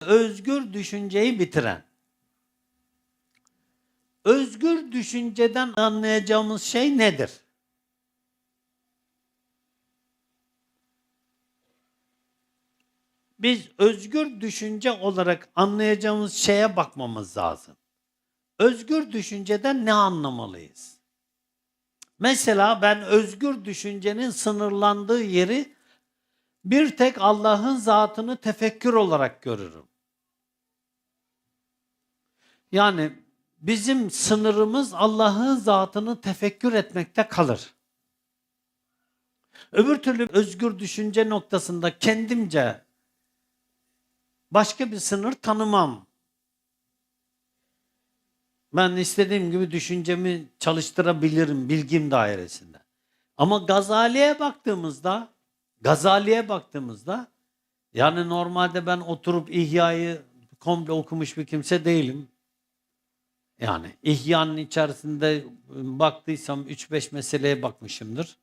özgür düşünceyi bitiren. Özgür düşünceden anlayacağımız şey nedir? Biz özgür düşünce olarak anlayacağımız şeye bakmamız lazım. Özgür düşünceden ne anlamalıyız? Mesela ben özgür düşüncenin sınırlandığı yeri bir tek Allah'ın zatını tefekkür olarak görürüm. Yani bizim sınırımız Allah'ın zatını tefekkür etmekte kalır. Öbür türlü özgür düşünce noktasında kendimce başka bir sınır tanımam. Ben istediğim gibi düşüncemi çalıştırabilirim bilgim dairesinde. Ama Gazali'ye baktığımızda, Gazali'ye baktığımızda yani normalde ben oturup İhya'yı komple okumuş bir kimse değilim. Yani İhya'nın içerisinde baktıysam 3-5 meseleye bakmışımdır.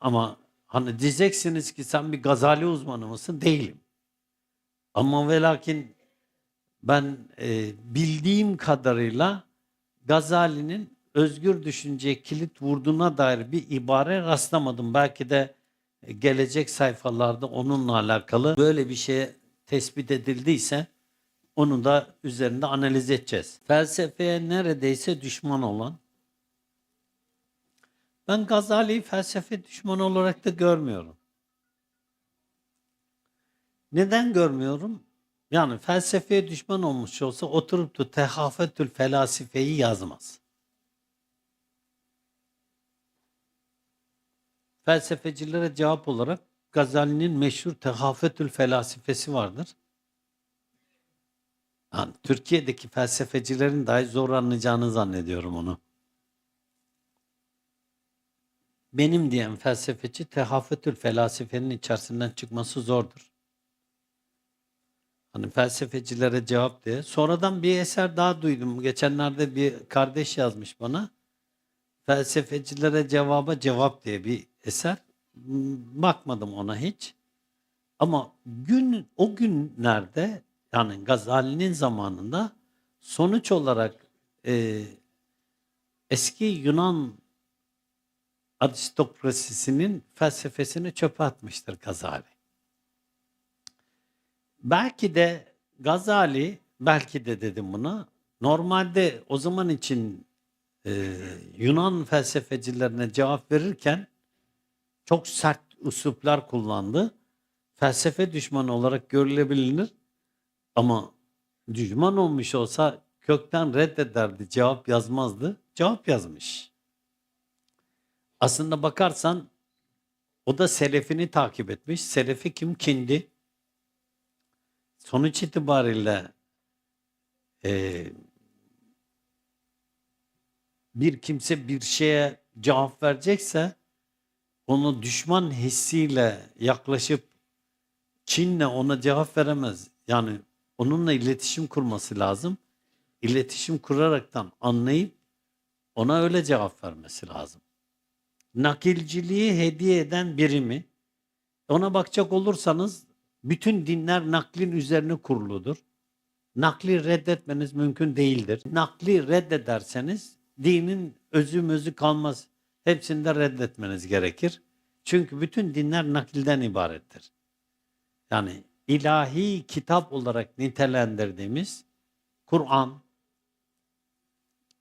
Ama hani diyeceksiniz ki sen bir Gazali uzmanı mısın? Değilim. Ama ve lakin ben e, bildiğim kadarıyla Gazali'nin özgür düşünceye kilit vurduğuna dair bir ibare rastlamadım. Belki de e, gelecek sayfalarda onunla alakalı böyle bir şeye tespit edildiyse onu da üzerinde analiz edeceğiz. Felsefeye neredeyse düşman olan ben Gazali'yi felsefe düşmanı olarak da görmüyorum. Neden görmüyorum? Yani felsefeye düşman olmuş olsa oturup da Tehafetül Felasife'yi yazmaz. Felsefecilere cevap olarak Gazali'nin meşhur Tehafetül Felasifesi vardır. Türkiye'deki felsefecilerin dahi zor anlayacağını zannediyorum onu. Benim diyen felsefeci Tehafetül Felasifenin içerisinden çıkması zordur. Hani felsefecilere cevap diye. Sonradan bir eser daha duydum. Geçenlerde bir kardeş yazmış bana. Felsefecilere cevaba cevap diye bir eser. Hmm, Bakmadım ona hiç. Ama gün o günlerde yani Gazali'nin zamanında sonuç olarak e, eski Yunan aristokrasisinin felsefesini çöpe atmıştır Gazali. Belki de Gazali, belki de dedim bunu, normalde o zaman için e, Yunan felsefecilerine cevap verirken çok sert üsluplar kullandı. Felsefe düşmanı olarak görülebilir ama düşman olmuş olsa kökten reddederdi, cevap yazmazdı. Cevap yazmış. Aslında bakarsan o da selefini takip etmiş. Selefi kim? Kindi. Sonuç itibariyle e, bir kimse bir şeye cevap verecekse onu düşman hissiyle yaklaşıp Çin'le ona cevap veremez. Yani onunla iletişim kurması lazım. İletişim kuraraktan anlayıp ona öyle cevap vermesi lazım. Nakilciliği hediye eden birimi ona bakacak olursanız bütün dinler naklin üzerine kuruludur. Nakli reddetmeniz mümkün değildir. Nakli reddederseniz dinin özü mözü kalmaz. Hepsini de reddetmeniz gerekir. Çünkü bütün dinler nakilden ibarettir. Yani ilahi kitap olarak nitelendirdiğimiz Kur'an,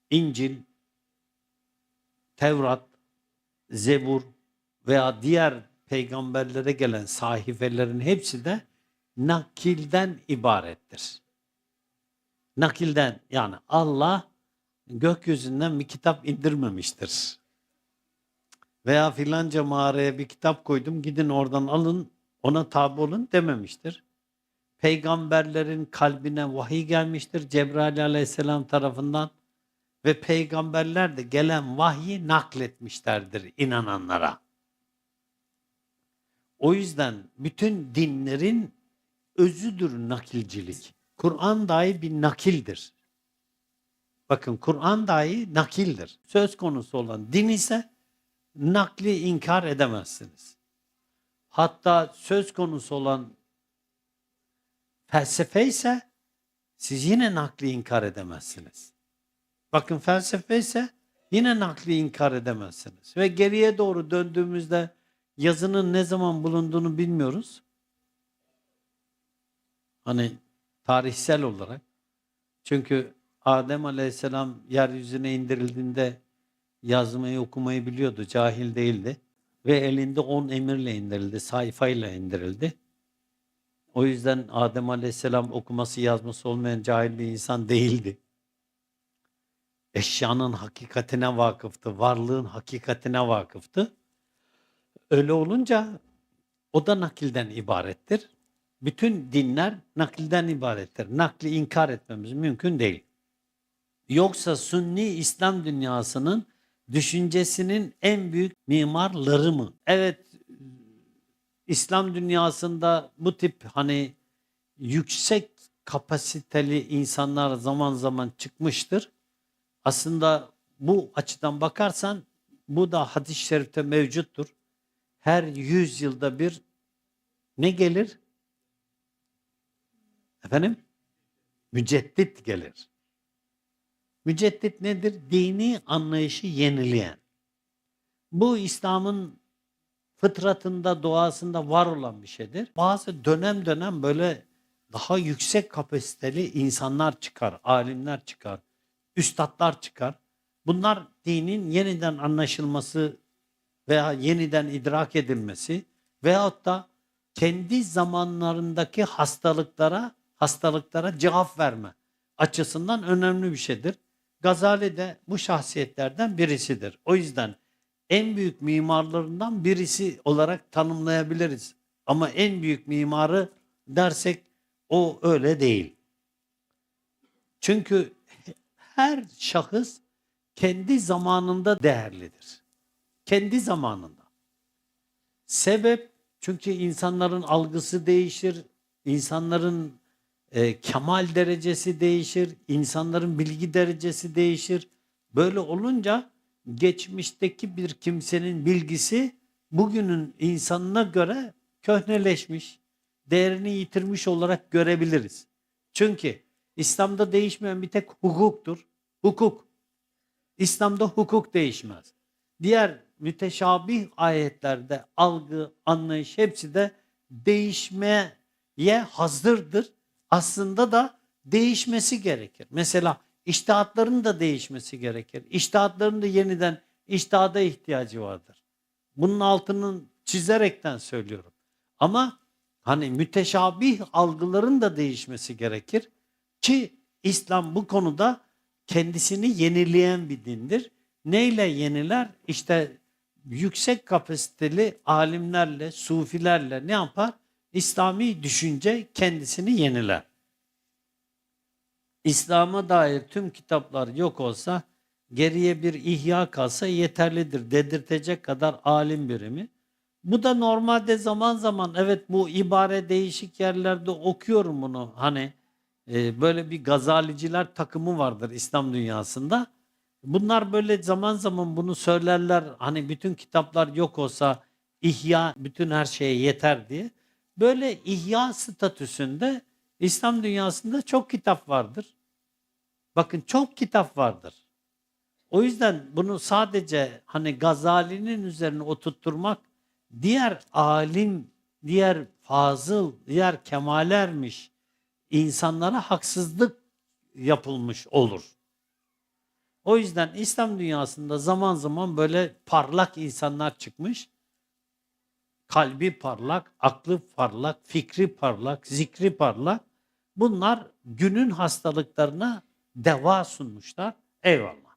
İncil, Tevrat, Zebur veya diğer peygamberlere gelen sahifelerin hepsi de nakilden ibarettir. Nakilden yani Allah gökyüzünden bir kitap indirmemiştir. Veya filanca mağaraya bir kitap koydum gidin oradan alın ona tabi olun dememiştir. Peygamberlerin kalbine vahiy gelmiştir Cebrail aleyhisselam tarafından ve peygamberler de gelen vahyi nakletmişlerdir inananlara. O yüzden bütün dinlerin özüdür nakilcilik. Kur'an dahi bir nakildir. Bakın Kur'an dahi nakildir. Söz konusu olan din ise nakli inkar edemezsiniz. Hatta söz konusu olan Felsefe ise siz yine nakli inkar edemezsiniz. Bakın felsefe ise yine nakli inkar edemezsiniz. Ve geriye doğru döndüğümüzde yazının ne zaman bulunduğunu bilmiyoruz. Hani tarihsel olarak. Çünkü Adem Aleyhisselam yeryüzüne indirildiğinde yazmayı okumayı biliyordu. Cahil değildi. Ve elinde on emirle indirildi. Sayfayla indirildi. O yüzden Adem Aleyhisselam okuması yazması olmayan cahil bir insan değildi. Eşyanın hakikatine vakıftı. Varlığın hakikatine vakıftı. Öyle olunca o da nakilden ibarettir. Bütün dinler nakilden ibarettir. Nakli inkar etmemiz mümkün değil. Yoksa Sünni İslam dünyasının düşüncesinin en büyük mimarları mı? Evet, İslam dünyasında bu tip hani yüksek kapasiteli insanlar zaman zaman çıkmıştır. Aslında bu açıdan bakarsan bu da hadis-i şerifte mevcuttur. Her yüz yılda bir ne gelir? Efendim? Müceddit gelir. Müceddit nedir? Dini anlayışı yenileyen. Bu İslam'ın fıtratında, doğasında var olan bir şeydir. Bazı dönem dönem böyle daha yüksek kapasiteli insanlar çıkar, alimler çıkar, üstadlar çıkar. Bunlar dinin yeniden anlaşılması veya yeniden idrak edilmesi veyahut da kendi zamanlarındaki hastalıklara hastalıklara cevap verme açısından önemli bir şeydir. Gazali de bu şahsiyetlerden birisidir. O yüzden en büyük mimarlarından birisi olarak tanımlayabiliriz. Ama en büyük mimarı dersek o öyle değil. Çünkü her şahıs kendi zamanında değerlidir. Kendi zamanında. Sebep çünkü insanların algısı değişir, insanların e, kemal derecesi değişir, insanların bilgi derecesi değişir. Böyle olunca geçmişteki bir kimsenin bilgisi bugünün insanına göre köhneleşmiş, değerini yitirmiş olarak görebiliriz. Çünkü İslam'da değişmeyen bir tek hukuktur. Hukuk. İslam'da hukuk değişmez. Diğer müteşabih ayetlerde algı, anlayış hepsi de değişmeye hazırdır. Aslında da değişmesi gerekir. Mesela iştihatların da değişmesi gerekir. İştihatların da yeniden iştihada ihtiyacı vardır. Bunun altının çizerekten söylüyorum. Ama hani müteşabih algıların da değişmesi gerekir ki İslam bu konuda kendisini yenileyen bir dindir. Neyle yeniler? İşte yüksek kapasiteli alimlerle, sufilerle ne yapar? İslami düşünce kendisini yeniler. İslam'a dair tüm kitaplar yok olsa geriye bir ihya kalsa yeterlidir dedirtecek kadar alim birimi. Bu da normalde zaman zaman evet bu ibare değişik yerlerde okuyorum bunu. Hani e, böyle bir gazaliciler takımı vardır İslam dünyasında. Bunlar böyle zaman zaman bunu söylerler. Hani bütün kitaplar yok olsa ihya bütün her şeye yeter diye. Böyle ihya statüsünde İslam dünyasında çok kitap vardır. Bakın çok kitap vardır. O yüzden bunu sadece hani Gazali'nin üzerine oturtturmak diğer alim, diğer fazıl, diğer kemalermiş insanlara haksızlık yapılmış olur. O yüzden İslam dünyasında zaman zaman böyle parlak insanlar çıkmış. Kalbi parlak, aklı parlak, fikri parlak, zikri parlak. Bunlar günün hastalıklarına deva sunmuşlar. Eyvallah.